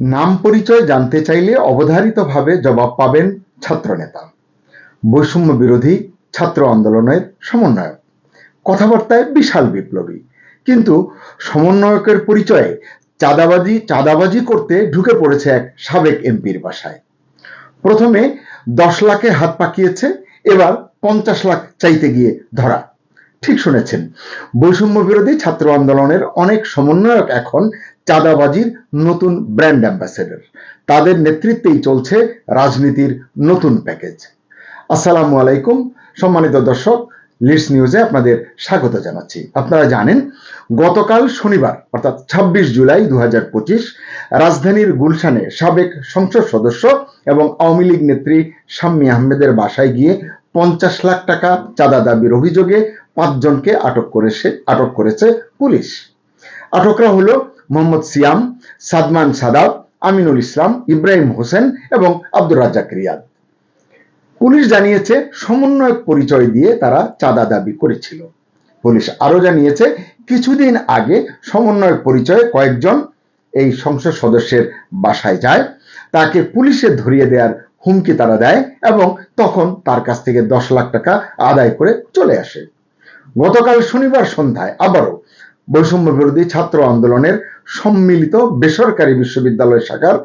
নাম পরিচয় জানতে চাইলে অবধারিতভাবে জবাব পাবেন ছাত্রনেতা। বৈষম্য বিরোধী ছাত্র আন্দোলনের সমন্বয়ক। কথাবার্তায় বিশাল বিপ্লবী। কিন্তু সমন্বয়কের পরিচয়ে চাঁদাবাজি চাঁদাবাজি করতে ঢুকে পড়েছে এক সাবেক এমপির বাসায়। প্রথমে দশ লাখে হাত পাকিয়েছে, এবার পঞ্চাশ লাখ চাইতে গিয়ে ধরা। ঠিক শুনেছেন। বৈষম্য বিরোধী ছাত্র আন্দোলনের অনেক সমন্বয়ক এখন চাঁদাবাজির নতুন ব্র্যান্ড অ্যাম্বাসেডর। তাদের নেতৃত্বেই চলছে রাজনীতির নতুন প্যাকেজ। আসসালামু আলাইকুম। সম্মানিত দর্শক, লিডস নিউজে আপনাদের স্বাগত জানাচ্ছি। আপনারা জানেন, গতকাল শনিবার, অর্থাৎ ছাব্বিশ জুলাই দু হাজার পঁচিশ, রাজধানীর গুলশানে সাবেক সংসদ সদস্য এবং আওয়ামী লীগ নেত্রী শাম্মী আহমেদের বাসায় গিয়ে পঞ্চাশ লাখ টাকা চাঁদা দাবির অভিযোগে পাঁচজনকে আটক করেছে আটক করেছে পুলিশ। আটকরা হলো মোহাম্মদ সিয়াম, সাদমান সাদাব, আমিনুল ইসলাম, ইব্রাহিম হোসেন এবং আব্দুর রাজ্জাক রিয়াদ। পুলিশ জানিয়েছে সমন্বয়ক পরিচয় দিয়ে তারা চাঁদা দাবি করেছিল। পুলিশ আরও জানিয়েছে, কিছুদিন আগে সমন্বয়ক পরিচয়ে কয়েকজন এই সংসদ সদস্যের বাসায় যায়, তাকে পুলিশে ধরিয়ে দেওয়ার হুমকি তারা দেয় এবং তখন তার কাছ থেকে দশ লাখ টাকা আদায় করে চলে আসে। গতকাল শনিবার সন্ধ্যায় আবারও বৈষম্য বিরোধী ছাত্র আন্দোলনের সম্মিলিত বেসরকারি বিশ্ববিদ্যালয় শাখার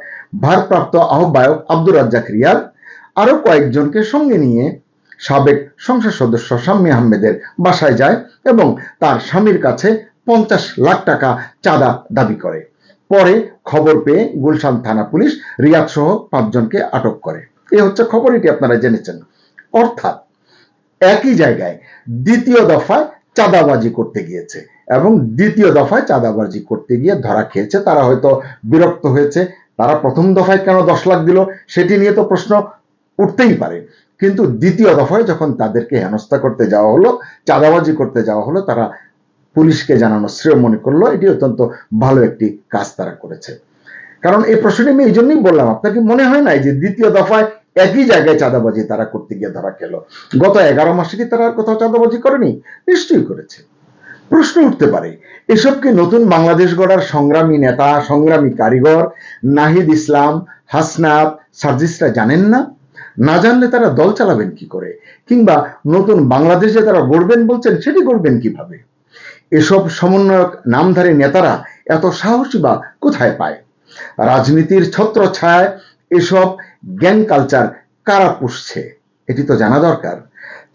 ভারপ্রাপ্ত আহ্বায়ক আব্দুর রাজ্জাক রিয়াদ আরও কয়েকজনকে সঙ্গে নিয়ে সাবেক সংসদ সদস্য শাম্মী আহমেদের বাসায় যায় এবং তার স্বামীর কাছে পঞ্চাশ লাখ টাকা চাঁদা দাবি করে। পরে খবর পেয়ে গুলশান থানা পুলিশ রিয়াদ সহ পাঁচজনকে আটক করে। এই হচ্ছে খবর, এটি আপনারা জেনেছেন। অর্থাৎ একই জায়গায় দ্বিতীয় দফায় চাঁদাবাজি করতে গিয়েছে এবং দ্বিতীয় দফায় চাঁদাবাজি করতে গিয়ে ধরা খেয়েছে। তারা হয়তো বিরক্ত হয়েছে। তারা প্রথম দফায় কেন দশ লাখ দিল সেটি নিয়ে তো প্রশ্ন উঠতেই পারে। কিন্তু দ্বিতীয় দফায় যখন তাদেরকে হেনস্থা করতে যাওয়া হলো, চাঁদাবাজি করতে যাওয়া হলো, তারা পুলিশকে জানানো শ্রেয় মনে করল। এটি অত্যন্ত ভালো একটি কাজ তারা করেছে। কারণ এই প্রশ্নটি আমি এই জন্যই বললাম আপনাকে মনে হয় না যে দ্বিতীয় দফায় একই জায়গায় চাঁদাবাজি তারা করতে গিয়ে ধরা খেলো। গত এগারো মাসে কি তারা কোথাও চাঁদাবাজি করেনি? নিশ্চয়ই করেছে। প্রশ্ন উঠতে পারে, এসব কি নতুন বাংলাদেশ গড়ার সংগ্রামী নেতা, সংগ্রামী কারিগর নাহিদ ইসলাম, হাসনাত, সার্জিসরা জানেন না? না জানলে তারা দল চালাবেন কি করে? কিংবা নতুন বাংলাদেশে তারা গড়বেন বলছেন, সেটি গড়বেন কীভাবে? এসব সমন্বয়ক, নামধারী নেতারা এত সাহসী বা কোথায় পায়? রাজনীতির ছত্র ছায় এসব গ্যাং কালচার কারা পুষছে? এটি তো জানা দরকার।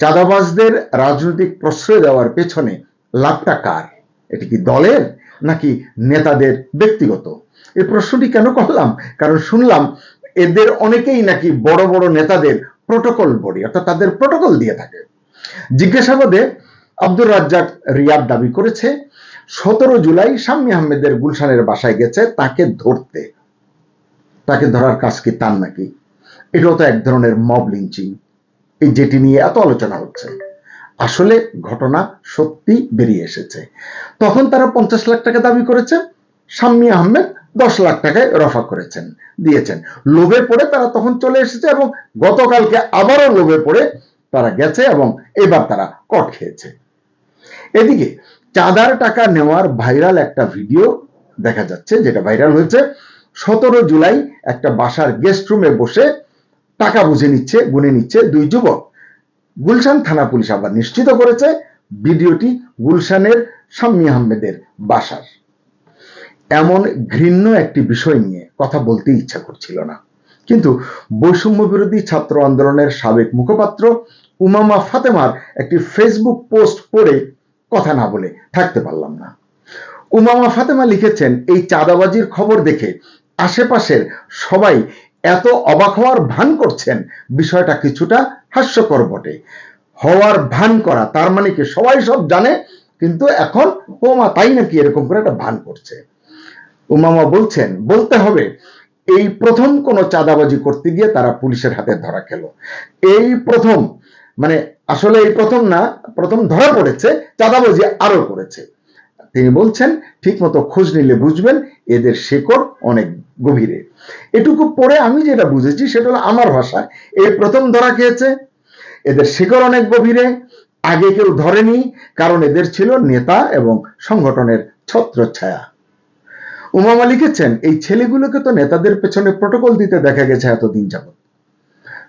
চাঁদাবাজদের রাজনৈতিক প্রশ্রয় দেওয়ার পেছনে লাভটা কার? এটি কি দলের নাকি নেতাদের ব্যক্তিগত? এই প্রশ্নটি কেন করলাম? কারণ শুনলাম এদের অনেকেই নাকি বড় বড় নেতাদের প্রোটোকল বডি, অর্থাৎ তাদের প্রোটোকল দিয়ে থাকে। জিজ্ঞাসাবাদে আব্দুর রাজ্জাক রিয়াদ দাবি করেছে, সতেরো জুলাই শাম্মী আহমেদের গুলশানের বাসায় গেছে তাকে ধরতে। তাকে ধরার কাজ কি তার নাকি? এটাও তো এক ধরনের মব লিঞ্চিং এই যেটি নিয়ে এত আলোচনা হচ্ছে। আসলে ঘটনা সত্যি বেরিয়ে এসেছে। তখন তারা পঞ্চাশ লাখ টাকা দাবি করেছে, শাম্মী আহমেদ দশ লাখ টাকায় রফা করেছেন, দিয়েছেন। লোভে পড়ে তারা তখন চলে এসেছে এবং গতকালকে আবারও লোভে পড়ে তারা গেছে এবং এবার তারা কট খেয়েছে। এদিকে চাঁদার টাকা নেওয়ার ভাইরাল একটা ভিডিও দেখা যাচ্ছে, যেটা ভাইরাল হয়েছে। সতেরো জুলাই একটা বাসার গেস্ট রুমে বসে টাকা বুঝে নিচ্ছে, গুনে নিচ্ছে দুই যুবক। গুলশান থানা পুলিশ আবার নিশ্চিত করেছে, ভিডিওটি গুলশানের শাম্মী আহমেদের বাসার। এমন ঘৃণ্য একটি বিষয় নিয়ে কথা বলতে ইচ্ছা করছিল না। কিন্তু বৈষম্য বিরোধী ছাত্র আন্দোলনের সাবেক মুখপাত্র উমামা ফাতেমার একটি ফেসবুক পোস্ট পড়ে কথা না বলে থাকতে পারলাম না। উমামা ফাতেমা লিখেছেন, এই চাঁদাবাজির খবর দেখে আশেপাশের সবাই এত অবাক হওয়ার ভান করছেন, বিষয়টা কিছুটা হাস্যকর বটে। হওয়ার ভান করা, তার মানে কি সবাই সব জানে, কিন্তু এখন ও মা তাই নাকি এরকম করে একটা ভান করছে? উমামা বলছেন, বলতে হবে, এই প্রথম কোন চাঁদাবাজি করতে গিয়ে তারা পুলিশের হাতে ধরা খেলো। এই প্রথম মানে আসলে এই প্রথম না, প্রথম ধরা পড়েছে, চাঁদাবাজি আরও করেছে। তিনি বলছেন ঠিক মতো খোঁজ নিলে বুঝবেন এদের শেকড় অনেক গভীরে। এটুকু পরে আমি যেটা বুঝেছি সেটা হলো আমার ভাষায় এই প্রথম ধরা খেয়েছে এদের শিকড় অনেক গভীরে, আগে কেউ ধরেনি, কারণ এদের ছিল নেতা এবং সংগঠনের ছত্রছায়া। উমামা লিখেছেন, এই ছেলেগুলোকে তো নেতাদের পেছনে প্রটোকল দিতে দেখা গেছে এতদিন যাবত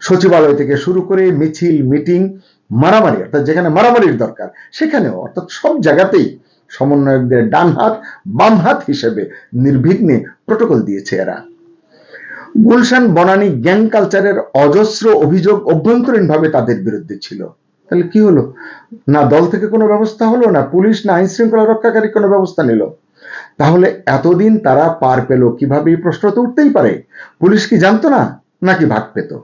সচিবালয় থেকে শুরু করে মিছিল মিটিং মারামারি, অর্থাৎ যেখানে মারামারির দরকার, সেখানেও, অর্থাৎ সব জায়গাতেই সমন্বয়কদের ডান হাত, বাম হাত হিসেবে নির্বিঘ্নে প্রটোকল দিয়েছে এরা। গুলশান বনানী গ্যাং কালচারের অজস্র অভিযোগ অভ্যন্তরীণভাবে তাদের বিরুদ্ধে ছিল। তাহলে কি হলো? না দল থেকে কোনো ব্যবস্থা হলো? না পুলিশ? না আইন শৃঙ্খলা রক্ষাকারী কোনো ব্যবস্থা নিল? তাহলে এতদিন তারা পার পেল কীভাবে? এই প্রশ্ন তো উঠতেই পারে। পুলিশ কি জানতো না? নাকি ভাগ পেত?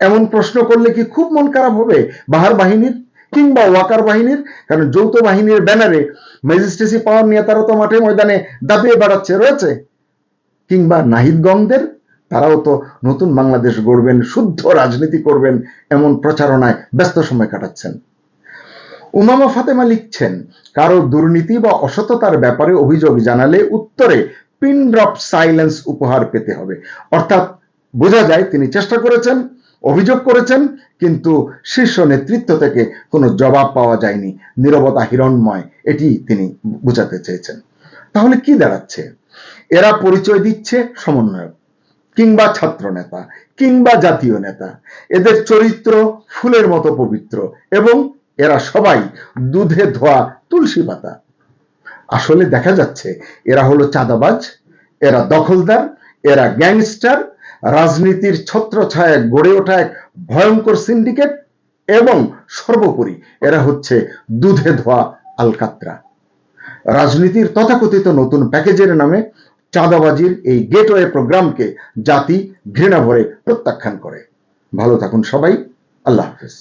এমন প্রশ্ন করলে কি খুব মন খারাপ হবে? বাহার বাহিনীর কিংবা ওয়াকার বাহিনীর, কারণ যৌথ বাহিনীর ব্যানারে ম্যাজিস্ট্রেসি পাওয়ার নিয়ে তারা তো মাঠে ময়দানে দাপিয়ে বেড়াচ্ছে, রয়েছে। কিংবা নাহিদগঞ্জদের তারাও তো নতুন বাংলাদেশ গড়বেন, শুদ্ধ রাজনীতি করবেন এমন প্রচারণায় ব্যস্ত সময় কাটাচ্ছেন। উমামা ফাতেমা লিখছেন, কারও দুর্নীতি বা অসততার ব্যাপারে অভিযোগ জানালে উত্তরে পিন ড্রপ সাইলেন্স উপহার পেতে হবে। অর্থাৎ বোঝা যায় তিনি চেষ্টা করেছেন অভিযোগ করেছেন, কিন্তু শীর্ষ নেতৃত্ব থেকে কোনো জবাব পাওয়া যায়নি। নীরবতা হিরণময়, এটি তিনি বোঝাতে চেয়েছেন। তাহলে কি দাঁড়াচ্ছে? এরা পরিচয় দিচ্ছে সমন্বয়ক কিংবা ছাত্র নেতা কিংবা জাতীয় নেতা। এদের চরিত্র ফুলের মতো পবিত্র এবং এরা সবাই দুধে ধোয়া তুলসী পাতা। আসলে দেখা যাচ্ছে, এরা হলো চাঁদাবাজ, এরা দখলদার, এরা গ্যাংস্টার রাজনীতির ছত্রছায়া গড়ে ওঠা এক ভয়ঙ্কর সিন্ডিকেট এবং সর্বোপরি এরা হচ্ছে দুধে ধোয়া আলকাত্রা। রাজনীতির তথাকথিত নতুন প্যাকেজের নামে চাঁদাবাজির এই গেটওয়ে প্রোগ্রামকে জাতি ঘৃণা ভরে প্রত্যাখ্যান করে। ভালো থাকুন সবাই, আল্লাহ হাফেজ।